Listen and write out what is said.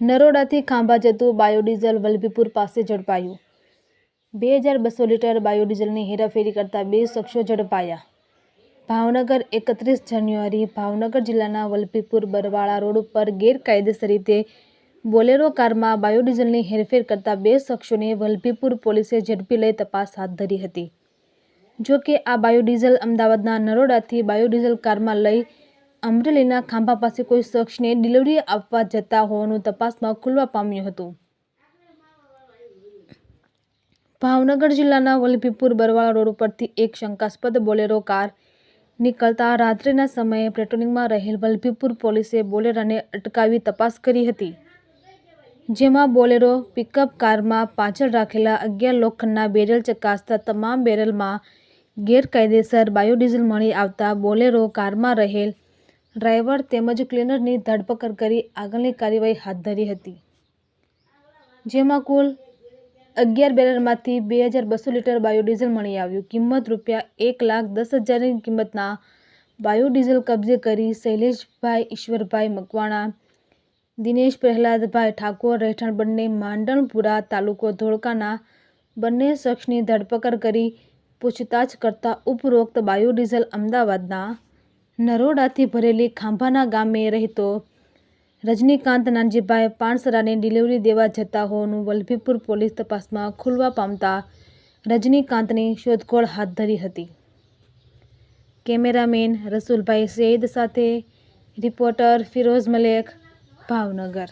નરોડાથી ખાંભા જતું બાયોડીઝલ વલભીપુર પાસે ઝડપાયું. બે હજાર બસો લીટર બાયોડીઝલની હેરાફેરી કરતા બે શખ્સો ઝડપાયા. ભાવનગર એકત્રીસ જાન્યુઆરી ભાવનગર જિલ્લાના વલભીપુર બરવાળા રોડ ઉપર ગેરકાયદેસર રીતે બોલેરો કારમાં બાયોડીઝલની હેરફેર કરતા બે શખ્સોને વલભીપુર પોલીસે ઝડપી લઈ તપાસ હાથ ધરી હતી. જો કે આ બાયોડીઝલ અમદાવાદના નરોડાથી બાયોડીઝલ કારમાં લઈ અમરેલીના ખાંભા પાસે કોઈ શખ્સને ડિલિવરી આપવા જતા હોવાનું તપાસમાં ખુલવા પામ્યું હતું. ભાવનગર જિલ્લાના વલભીપુર બરવાળા રોડ ઉપરથી એક શંકાસ્પદ બોલેરો કાર નીકળતા રાત્રિના સમયે પેટ્રોલિંગમાં રહેલ વલભીપુર પોલીસે બોલેરાને અટકાવી તપાસ કરી હતી, જેમાં બોલેરો પિકઅપ કારમાં પાછળ રાખેલા અગિયાર લોખંડના બેરલ ચકાસતા તમામ બેરલમાં ગેરકાયદેસર બાયોડીઝલ મળી આવતા બોલેરો કારમાં રહેલ ડ્રાઈવર તેમજ ક્લીનરની ધરપકડ કરી આગળની કાર્યવાહી હાથ ધરી હતી. જેમાં કુલ અગિયાર બેરલમાંથી બે હજાર બસો લીટર બાયોડીઝલ મળી આવ્યું. કિંમત રૂપિયા એક લાખ દસ હજારની કિંમતના બાયોડીઝલ કબજે કરી શૈલેષભાઈ, ઈશ્વરભાઈ મકવાણા, દિનેશ પ્રહલાદભાઈ ઠાકોર રહેઠાણ બંને માંડણપુરા તાલુકો ધોળકાના બંને શખ્સની ધરપકડ કરી પૂછતાછ કરતા ઉપરોક્ત બાયોડીઝલ અમદાવાદના નરોડાથી ભરેલી ખાંભાના ગામે રહેતો રજનીકાંત નાનજીભાઈ પાણસરાને ડિલિવરી દેવા જતા હોવાનું વલભીપુર પોલીસ તપાસમાં ખુલવા પામતા રજનીકાંતની શોધખોળ હાથ ધરી હતી. કેમેરામેન રસુલભાઈ સૈદ સાથે રિપોર્ટર ફિરોઝ મલેક, ભાવનગર.